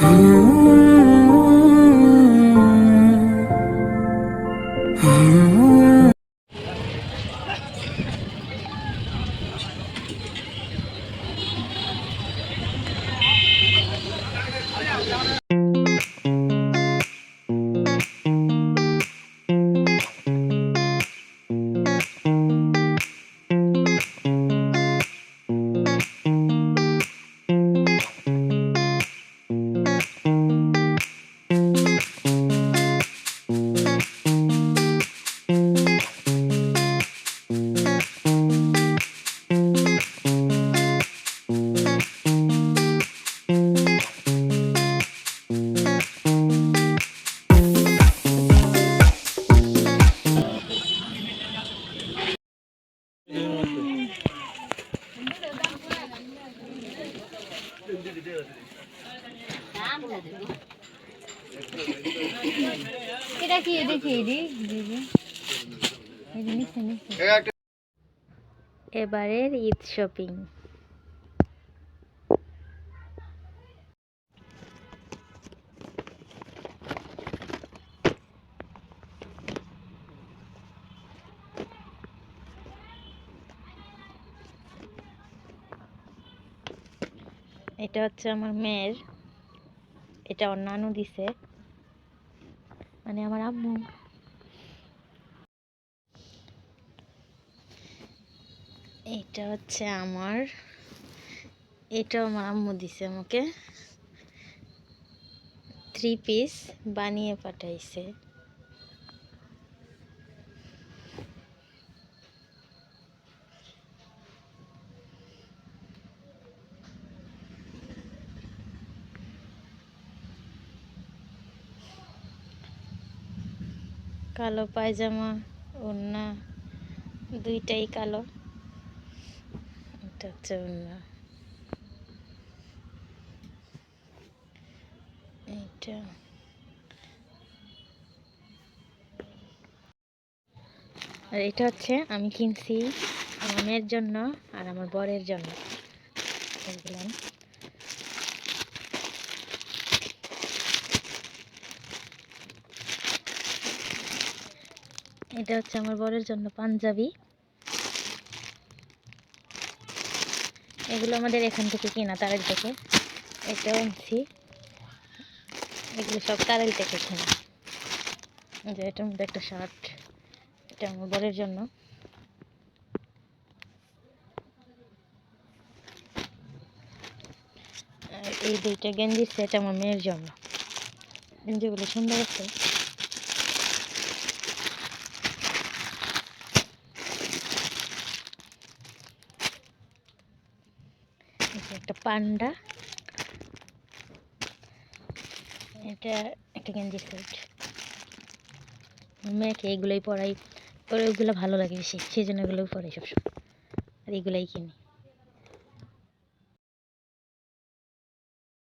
Mm-hmm. এটা কি? দেখি দিদি এবারের ঈদ শপিং। এটা হচ্ছে আমার মেয়ের। এটা ওর নানু দিছে। মানে আমার আম্মু। এটা হচ্ছে আমার। এটাও আমার আম্মু দিছে আমাকে। থ্রি পিস বানিয়ে পাঠাইছে। কালো পায়জামা, ওড়না, দুইটাই কালো। এটা হচ্ছে ওড়না। এইটা। আর এটা হচ্ছে আমি কিনছি আমার মেয়ের জন্য আর আমার বরের জন্য। এগুলো এটা হচ্ছে আমার বরের জন্য পাঞ্জাবি। এগুলো আমাদের এখান থেকে কিনা তারেল থেকে এটাও আনছি এগুলো সব তারেল থেকে কেনা। যে এটার মধ্যে একটা শার্ট। এটা আমার বরের জন্য। এই দুইটা গেঞ্জির সেট আমার মেয়ের জন্য। গেঞ্জিগুলো সুন্দর আছে। একটা পান্ডা। এটা একটা গেঞ্জি ফুট মেয়েকে এগুলোই পরাই, পরে ওগুলো ভালো লাগে বেশি, সেই জন্য এগুলোই পরাই সবসময়। আর এগুলোই কিনি।